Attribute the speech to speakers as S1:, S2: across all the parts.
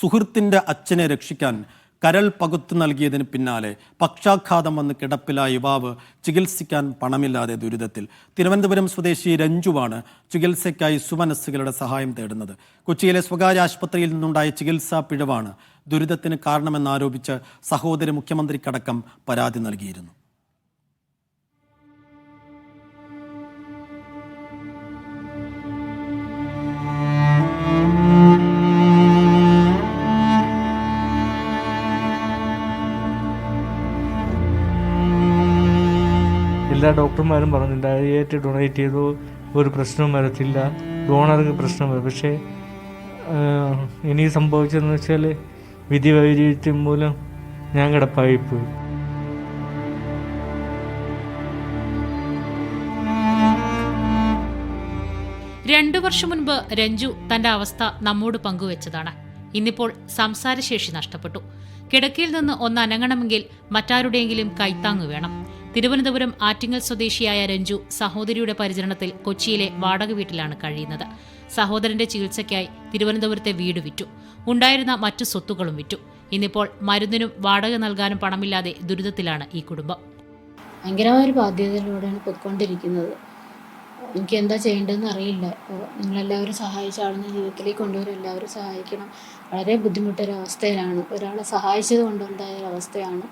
S1: സുഹൃത്തിന്റെ അച്ഛനെ രക്ഷിക്കാൻ കരൾ പകുത്തു നൽകിയതിന് പിന്നാലെ പക്ഷാഘാതം വന്ന് കിടപ്പിലായ യുവാവ് ചികിത്സിക്കാൻ പണമില്ലാതെ ദുരിതത്തിൽ. തിരുവനന്തപുരം സ്വദേശി രഞ്ജുവാണ് ചികിത്സയ്ക്കായി സുമനസ്സുകളുടെ സഹായം തേടുന്നത്. കൊച്ചിയിലെ സ്വകാര്യ ആശുപത്രിയിൽ നിന്നുണ്ടായ ചികിത്സാ പിഴവാണ് ദുരിതത്തിന് കാരണമെന്നാരോപിച്ച് സഹോദരി മുഖ്യമന്ത്രിക്കടക്കം പരാതി നൽകിയിരുന്നു.
S2: എല്ലാ ഡോക്ടർമാരും പറഞ്ഞു ഡയറ്റ് ഡൊണേറ്റ് ചെയ്തു ഒരു പ്രശ്നവും വരത്തില്ല ഡോണർക്ക് പ്രശ്നം വരും. പക്ഷേ ഇനി സംഭവിച്ചതെന്ന് വെച്ചാൽ വിധി വൈരുദ്ധ്യം മൂലം ഞാൻ കിടപ്പായിപ്പോയി.
S3: രണ്ടു വർഷം മുൻപ് രഞ്ജു തന്റെ അവസ്ഥ നമ്മോട് പങ്കുവച്ചതാണ്. ഇന്നിപ്പോൾ സംസാരശേഷി നഷ്ടപ്പെട്ടു. കിടക്കയിൽ നിന്ന് ഒന്ന് അനങ്ങണമെങ്കിൽ മറ്റാരുടെയെങ്കിലും കൈത്താങ്ങ് വേണം. തിരുവനന്തപുരം ആറ്റിങ്ങൽ സ്വദേശിയായ രഞ്ജു സഹോദരിയുടെ പരിചരണത്തിൽ കൊച്ചിയിലെ വാടക വീട്ടിലാണ് കഴിയുന്നത്. സഹോദരന്റെ ചികിത്സയ്ക്കായി തിരുവനന്തപുരത്തെ വീട് വിറ്റു. ഉണ്ടായിരുന്ന മറ്റു സ്വത്തുക്കളും വിറ്റു. ഇന്നിപ്പോൾ മരുന്നിനും വാടക നൽകാനും പണമില്ലാതെ ദുരിതത്തിലാണ് ഈ കുടുംബം.
S4: ഭയങ്കരമായ ഒരു ബാധ്യതയിലൂടെയാണ് പൊയ്ക്കൊണ്ടിരിക്കുന്നത്. എനിക്ക് എന്താ ചെയ്യേണ്ടതെന്ന് അറിയില്ല. അപ്പോൾ നിങ്ങളെല്ലാവരും സഹായിച്ച ആളിനെ ജീവിതത്തിലേക്ക് കൊണ്ടുവരും എല്ലാവരും സഹായിക്കണം. വളരെ ബുദ്ധിമുട്ടൊരവസ്ഥയിലാണ്. ഒരാളെ സഹായിച്ചത് കൊണ്ടുണ്ടായ ഒരവസ്ഥയാണ്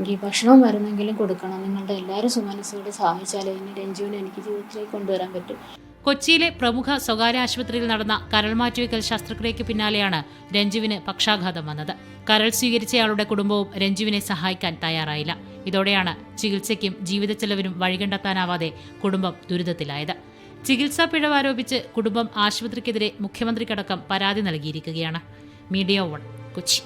S4: എനിക്ക് ഭക്ഷണവും മരുന്നെങ്കിലും കൊടുക്കണം. നിങ്ങളുടെ എല്ലാവരും സുമനസ്സോടെ സഹായിച്ചാലേ ഇനി രഞ്ജുവിനെ എനിക്ക് ജീവിതത്തിലേക്ക് കൊണ്ടുവരാൻ പറ്റും.
S3: കൊച്ചിയിലെ പ്രമുഖ സ്വകാര്യ ആശുപത്രിയിൽ നടന്ന കരൾ മാറ്റിവെക്കൽ ശസ്ത്രക്രിയയ്ക്ക് പിന്നാലെയാണ് രഞ്ജുവിന് പക്ഷാഘാതം വന്നത്. കരൾ സ്വീകരിച്ചയാളുടെ കുടുംബവും രഞ്ജുവിനെ സഹായിക്കാൻ തയ്യാറായില്ല. ഇതോടെയാണ് ചികിത്സയ്ക്കും ജീവിത ചെലവിനും വഴികണ്ടെത്താനാവാതെ കുടുംബം ദുരിതത്തിലായത്. ചികിത്സാ പിഴവാരോപിച്ച് കുടുംബം ആശുപത്രിക്കെതിരെ മുഖ്യമന്ത്രിക്കടക്കം പരാതി നൽകിയിരിക്കുകയാണ്. Media one Kochi.